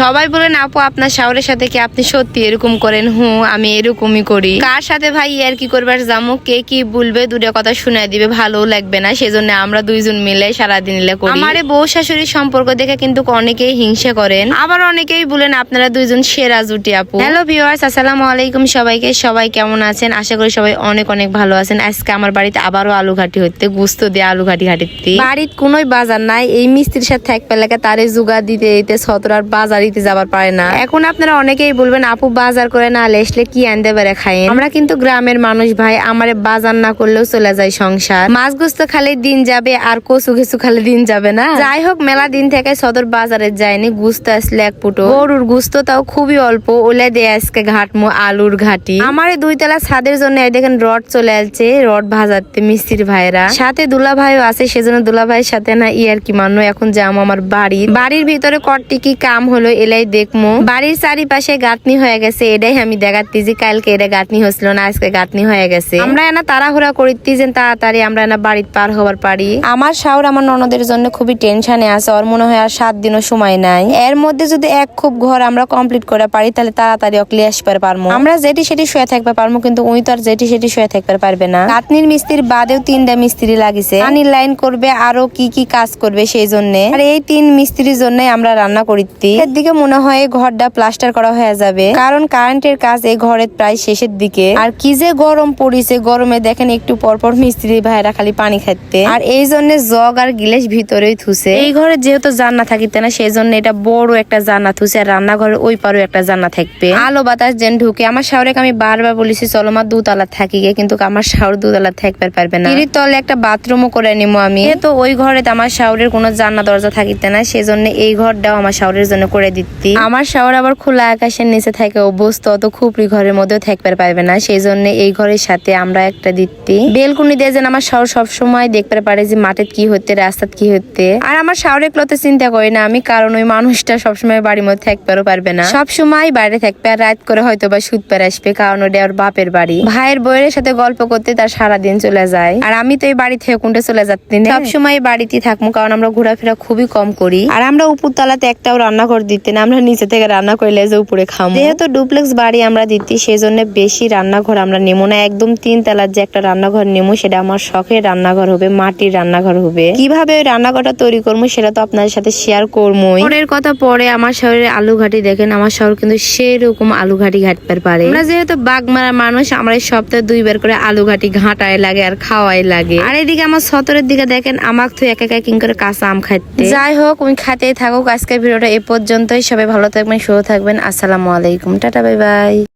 সবাই বলেন আপু আপনার শাওরের সাথে কি আপনি সত্যি এরকম করেন? হুঁ আমি এরকমই করি। কার সাথে ভাই আর কি করবার যাব কে কি বলবে? দুটো কথা শুনে দিবে ভালো লাগবে না। সেজন্য আমরা দুইজন মিলে সারাদিন মিলে করি। আমারে বউ শাশুড়ির সম্পর্ক দেখে কিন্তু অনেকেই হিংসা করেন। আবার অনেকেই বলেন আপনারা দুইজন সেরা জুটি আপু। হ্যালো ভিউয়ার্স আসসালামু আলাইকুম সবাইকে। সবাই কেমন আছেন? আশা করি সবাই অনেক অনেক ভালো আছেন। আজকে আমার বাড়িতে আবারও আলু ঘাটি হইতে গুস্ত দিয়ে আলু ঘাটি ঘাটিতে বাড়ির কোনোই বাজার নাই। এই মিস্ত্রির সাথে থাকবে লেগে তারে জুগা দিতে দিতে সতরার বাজার দিতে যাবার পারে না। এখন আপনারা অনেকেই বলবেন, আপু, বাজার করে না লেসলে কি আনতে পারে খাই আমরা কিন্তু গ্রামের মানুষ ভাই, আমারে বাজার না করলেও চলে যায় সংসার। মাছ গুস্ত খালে দিন যাবে আর কচু ঘেসু খালে দিন যাবে না। যাই হোক, মেলা দিন থেকে সদর বাজারে যায়নি, গুস্ত আসলে এক ফুটো। গরুর গুস্ত তাও খুবই অল্প, ওলে দেয় আজকে ঘাটমো আলুর ঘাটি। আমার দুই তলা ছাদের জন্য দেখেন রড চলে আসছে রড ভাজাতে মিস্ত্রির ভাইরা। সাথে দুলা ভাইও আছে, সেজন্য দুলা ভাইয়ের সাথে না ইয়ার কি মানো এখন যাম আমার বাড়ি। বাড়ির ভিতরে কটটি কি কাম হলো এলাই দেখমু। বাড়ির চারিপাশে গাঁথনি হয়ে গেছে এটাই আমি দেখাচ্ছি যে কালকে এটা গাঁথনি হয়েছিল না, আজকে গাঁথনি হয়ে গেছে। আমরা এনা তাড়াহুড়া করিতে যে তাড়াতাড়ি আমরা এনা বাড়ির পার হবার পারি। আমার শাওর আমার ননদের জন্য খুবই টেনশনে আছে, ওর মনে হয় আর সাত দিনও সময় নাই। এর মধ্যে যদি এক খুব ঘর আমরা কমপ্লিট করে পারি, তাহলে তাড়াতাড়ি অকলি আসতে পারব আমরা যেটি সেটি শুয়ে থাকতে পারব কিন্তু উই তো আর যেটি সেটি শুয়ে থাকতে পারবে না। গাঁথনির মিস্ত্রির বাদেও তিনটা মিস্ত্রি লাগিছে। পানির লাইন করবে, আরও কি কি কাজ করবে সেই জন্য। আর এই তিন মিস্ত্রির জন্য আমরা রান্না করিতি দিকে মনে হয় ঘরটা প্লাস্টার করা হয়ে যাবে। কারণ কারেন্টের কাজ এই ঘরের প্রায় শেষের দিকে। আর কি যে গরম পড়িছে, গরমে দেখেন একটু পরপর মিস্ত্রি ভাইরা খালি পানি খাইতে। আর এই জন্য জগ আর গিলেস ভিতরেই থুছে। এই ঘরে যেহেতু জান্না থাকিতে না সেই জন্য এটা বড় একটা জান্না থুছে আর রান্নাঘরের ওই পারও একটা জান্না থাকবে। আলো বাতাস যেন ঢুকে। আমার শাওরেকে আমি বারবার বলেছি, চলো মা, দুতলা থাকি গে। কিন্তু আমার শাওর দুতলা থাকতে পারবে না। এর তলে একটা বাথরুমও করে নিবো আমি। তো ওই ঘরে আমার শাওরের কোনো জান্না দরজা থাকিতে না, সেজন্য এই ঘরটাও আমার শাওরের জন্য করে দিতি। আমার শাওর আবার খোলা আকাশের নিচে থাকে, অভ্যস্ত, অত খুপড়ি ঘরের মধ্যেও থাকতে পারবে না সেই জন্য এই ঘরের সাথে আমরা একটা দিতি। বেলকুনি দিয়ে যেন আমার শাওর সবসময় দেখতে পারে যে মাঠে কি হচ্ছে রাস্তাত কি হচ্ছে আর আমার শাওরের ক্লতে চিন্তা করি না আমি, কারণ ওই মানুষটা সবসময় বাড়ির মধ্যে থাকতেও পারবে না। সবসময় বাইরে থাকবে আর রাত করে হয়তো বা সুদ পেরে আসবে, কারণ ওটা ওর বাপের বাড়ি। ভাইয়ের বইয়ের সাথে গল্প করতে তার সারা দিন চলে যায়। আর আমি তো এই বাড়ি থেকে কোনটা চলে যাচ্ছি সবসময় বাড়িতে থাকব, কারণ আমরা ঘোরাফেরা খুবই কম করি। আর আমরা উপর তলাতে একটাও রান্না করে দিতে না আমরা নিচে থেকে রান্না করলে যে উপরে খামো। যেহেতু ডুপ্লেক্স বাড়ি আমরা দিতি সেই জন্য বেশি রান্নাঘর আমরা নেব না। একদম তিন তলার যে একটা রান্নাঘর নেব সেটা আমার শখের রান্নাঘর হবে মাটির রান্নাঘর হবে। কীভাবে ওই রান্নাঘরটা তৈরি করব সেটা তো আপনাদের সাথে শেয়ার করব পরের কথা পরে আমার শহরের আলু ঘাটি দেখেন আমার শহর কিন্তু সেরকম আলু ঘাটি ঘাটতে পারে। আমরা যেহেতু বাগমারা মানুষ আমরা এই সপ্তাহে দুইবার করে আলু ঘাটি ঘাটায় লাগে আর খাওয়াই লাগে। আর এদিকে আমার সতরের দিকে দেখেন আমাক তো একা একা কিং করে কাঁচা আম খাইতে। যাই হোক উনি খাতেই থাকুক। আজকের ভিডিওটা এ পর্যন্তই। সবাই ভালো থাকবেন সুস্থ থাকবেন। আসসালামু আলাইকুম। Tata bye bye.